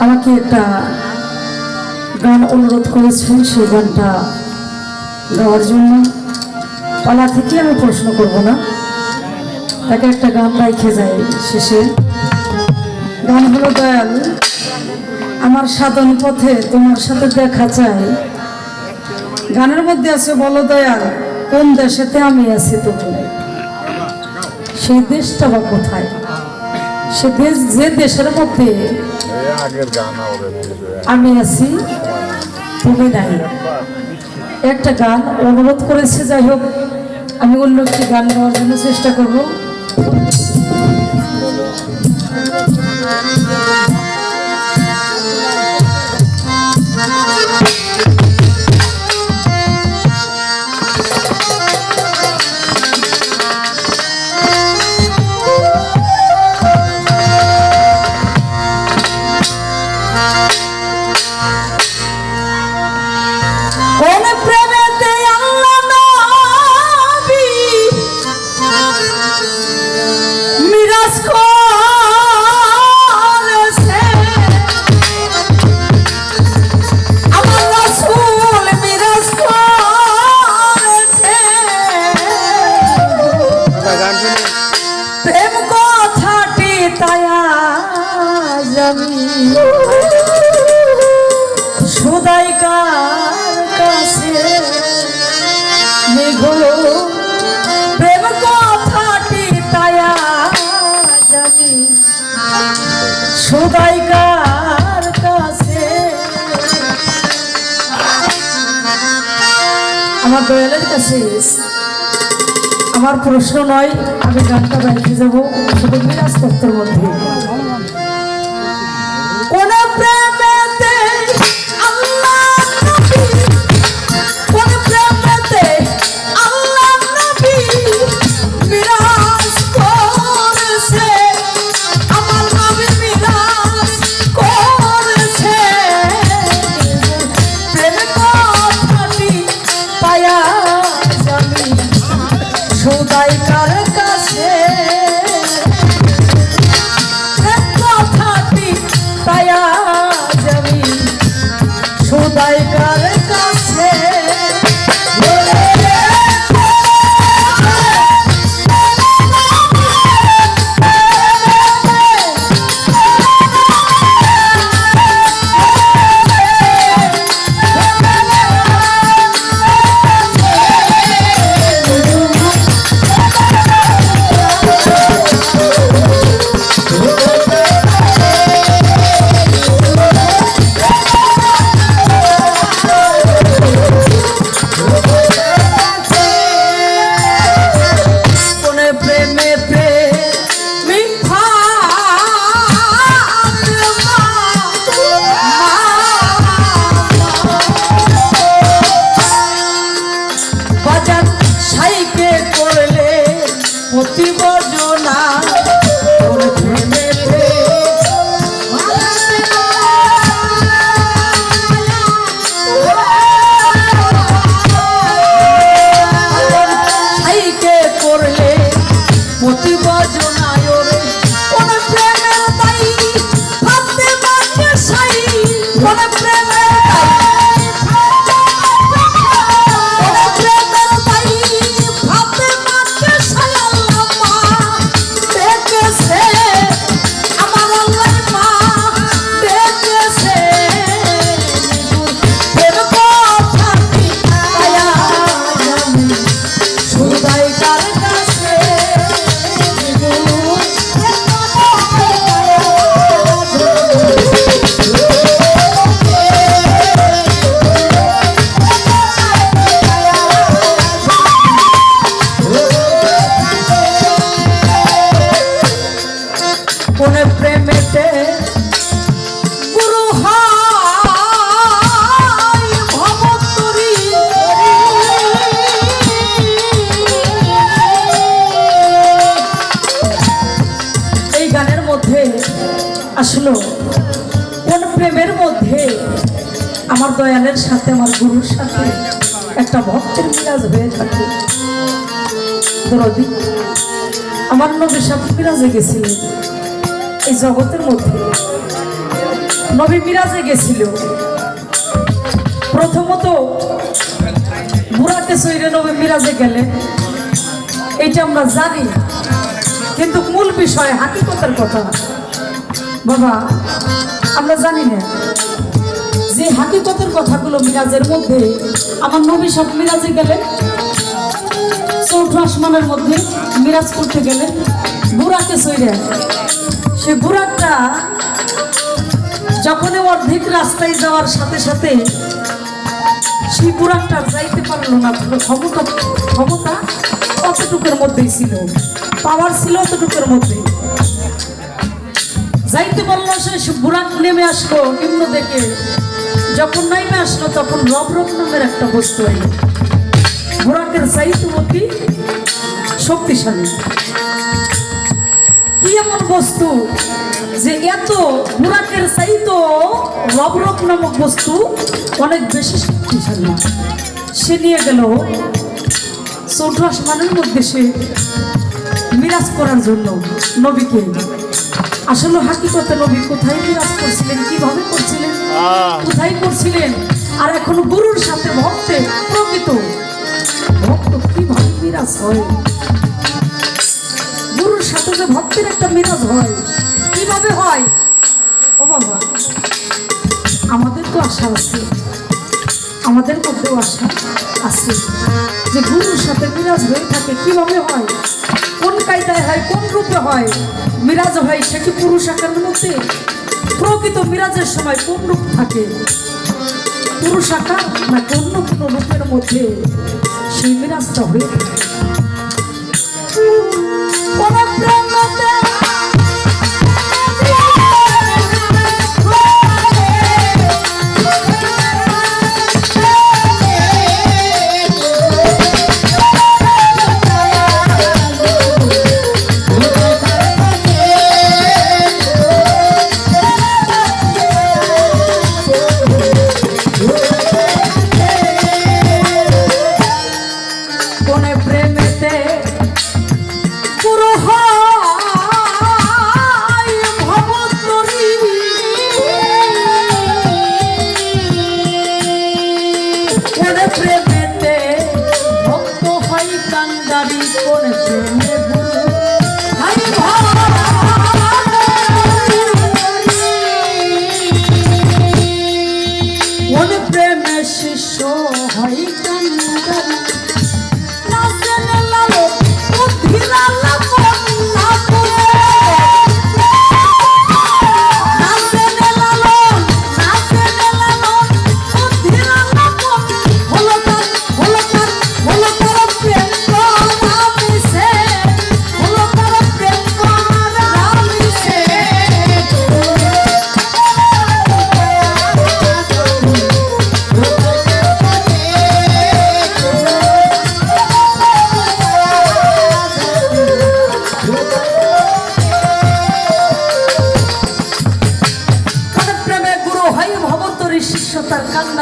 আমাকে একটা গান অনুরোধ করেছেন সেই গানটা গাওয়ার জন্য। পালা থেকে আমি প্রশ্ন করব না। তাকে একটা গান রাইখে যায় শেষে। গান হলো, দয়াল, আমার সাধন পথে তোমার সাথে দেখা চাই। গানের মধ্যে আছে, বলো, দয়াল, কোন দেশেতে আমি আছি নাই? সেই দেশটা বা কোথায়? সে দেশ যে দেশের মধ্যে আমি আছি, তুমি নাই। একটা গান অনুরোধ করেছে, যাই হোক, আমি অন্য একটি গান গাওয়ার জন্য চেষ্টা করব। দয়ালের কাছে আমার প্রশ্ন নয় আমি গানটা বাইরে যাব। শুধু বিরাজ তত্ত্বের মধ্যে। আসলো। কোন প্রেমের মধ্যে আমার দয়ালের সাথে, আমার গুরুর সাথে একটা ভক্তের মিরাজ হয়ে থাকে। আমার নবী সাহেব মিরাজে গেছিলেন এই জগতের মধ্যে নবী মিরাজে গেছিল। প্রথমত বুড়াকে সৈরে নবী মিরাজে গেলে এটা আমরা জানি। কিন্তু মূল বিষয় হাকিকতের কথা। বাবা, আমরা জানি না যে হাকিকতের কথাগুলো মিরাজের মধ্যে, আমার নবী সব মিরাজে গেলে চৌঠ আসমানের মধ্যে মিরাজ করতে গেলে বুড়াকে সইরে। সে বুড়াটা যখনই অর্ধেক রাস্তায় যাওয়ার সাথে সাথে সেই বুড়াটা যাইতে পারল না, ক্ষমতা ক্ষমতা অতটুকুর মধ্যেই ছিল পাওয়ার ছিল অতটুকুর মধ্যে যাইতে পারল সে বুড়াক নেমে আসলো নিম্ন দেখে। যখন নেমে আসলো, তখন রব রব নামের একটা বস্তু এলো। বুড়াকের চাইতুমতি শক্তিশালী। কি এমন বস্তু যে এত বুড়াকের চাইতো রবরক নামক বস্তু অনেক বেশি শক্তিশালী? সে নিয়ে গেল চৌঠ আসমানের মধ্যে সে মিরাজ করার জন্য নবীকে। আসলে হাকিকতে নবী কোথায় বিরাজ করছিলেন? কীভাবে করছিলেন? কোথায় করছিলেন? আর এখন গুরুর সাথে ভক্তে প্রকৃত। ভক্ত কীভাবে বিরাজ হয়? গুরুর সাথে যে ভক্তের একটা মিরাজ হয় কীভাবে হয়? ও বাবা আমাদের তো আশা আছে। আমাদের মধ্যেও আশা আছে যে গুরুর সাথে মিরাজ হয়ে থাকে কীভাবে হয়? কোন কায়দায় হয়, কোন রূপে হয়, মিরাজ হয় সে কি পুরুষ আকারের মধ্যে প্রকৃত মিরাজের সময় কোন রূপ থাকে? পুরুষ আকার না কোন কোনো রূপের মধ্যে? সেই মিরাজটা হয়ে থাকে। প্রেমে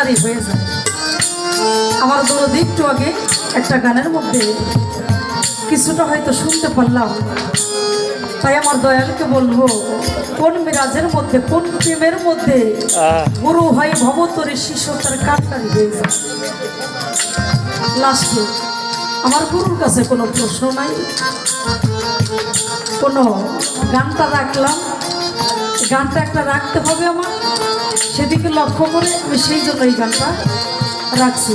তার হয়ে যায়। আমার দরদি একটু আগে একটা গানের মধ্যে কিছুটা হয়তো শুনতে পারলাম। তাই আমার দয়ালকে বলব কোন মিরাজের মধ্যে কোন প্রেমের মধ্যে গুরু হয় ভবন্তরী শিষ্য তার কান্নারি হয়ে যায়। লাস্টে আমার গুরুর কাছে কোনো প্রশ্ন নাই। কোনো গানটা রাখলাম। গানটা একটা রাখতে হবে আমার। সেদিকে লক্ষ্য করে আমি সেই জন্য এই গানটা রাখছি।